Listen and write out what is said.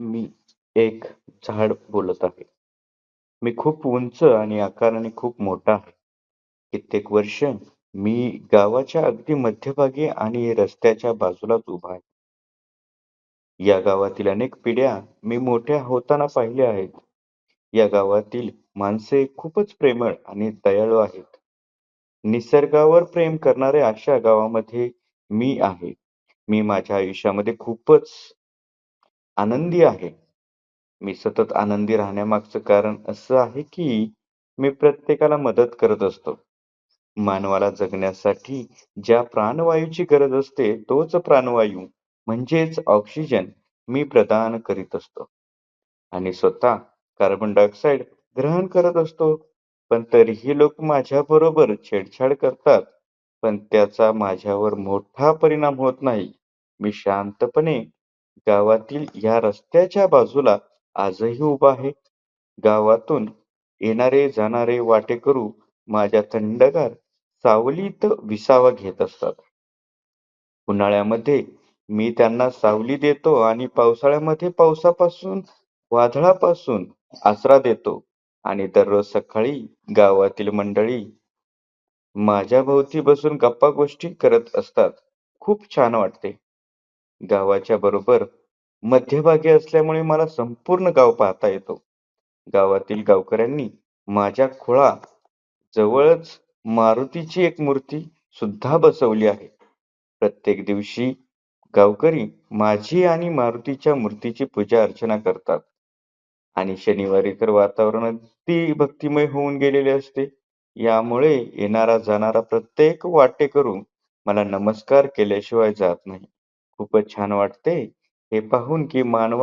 मी एक झाड बोलत आहे. मी खूप उंच आणि आकाराने खूप मोठा आहे. कित्येक वर्ष मी गावाच्या अगदी मध्यभागी आणि रस्त्याच्या बाजूलाच उभा आहे. या गावातील अनेक पिढ्या मी मोठ्या होताना पाहिल्या आहेत. या गावातील माणसे खूपच प्रेमळ आणि दयाळू आहेत. निसर्गावर प्रेम करणाऱ्या अशा गावामध्ये मी आहे. मी माझ्या आयुष्यामध्ये खूपच आनंदी आहे. मी सतत आनंदी राहण्यामागचं कारण असं आहे की मी प्रत्येकाला मदत करत असतो. मानवाला जगण्यासाठी ज्या प्राणवायूची गरज असते तोच प्राणवायू म्हणजेच ऑक्सिजन मी प्रदान करीत असतो. आणि स्वतः कार्बन डायऑक्साईड ग्रहण करत असतो. पण तरीही लोक माझ्याबरोबर छेडछाड करतात. पण त्याचा माझ्यावर मोठा परिणाम होत नाही. मी शांतपणे गावातील या रस्त्याच्या बाजूला आजही उभा आहे. गावातून येणारे जाणारे वाटेकरू माझ्या थंडगार सावलीत विसावा घेत असतात. उन्हाळ्यामध्ये मी त्यांना सावली देतो आणि पावसाळ्यामध्ये पावसापासून, वादळापासून आसरा देतो आणि दररोज सकाळी गावातील मंडळी माझ्या भोवती बसून गप्पा-गोष्टी करत असतात. खूप छान वाटते. गावाच्या बरोबर मध्यभागी असल्यामुळे मला संपूर्ण गाव पाहता येतो. गावातील गावकऱ्यांनी माझ्या खोळा जवळच मारुतीची एक मूर्ती सुद्धा बसवली आहे. प्रत्येक दिवशी गावकरी माझी आणि मारुतीच्या मूर्तीची पूजा अर्चना करतात. आणि शनिवारी तर वातावरण अगदी भक्तिमय होऊन गेलेले असते. यामुळे येणारा जाणारा प्रत्येक वाटेकरू मला नमस्कार केल्याशिवाय जात नाही. खूपच छान वाटते हे पाहून की मानवा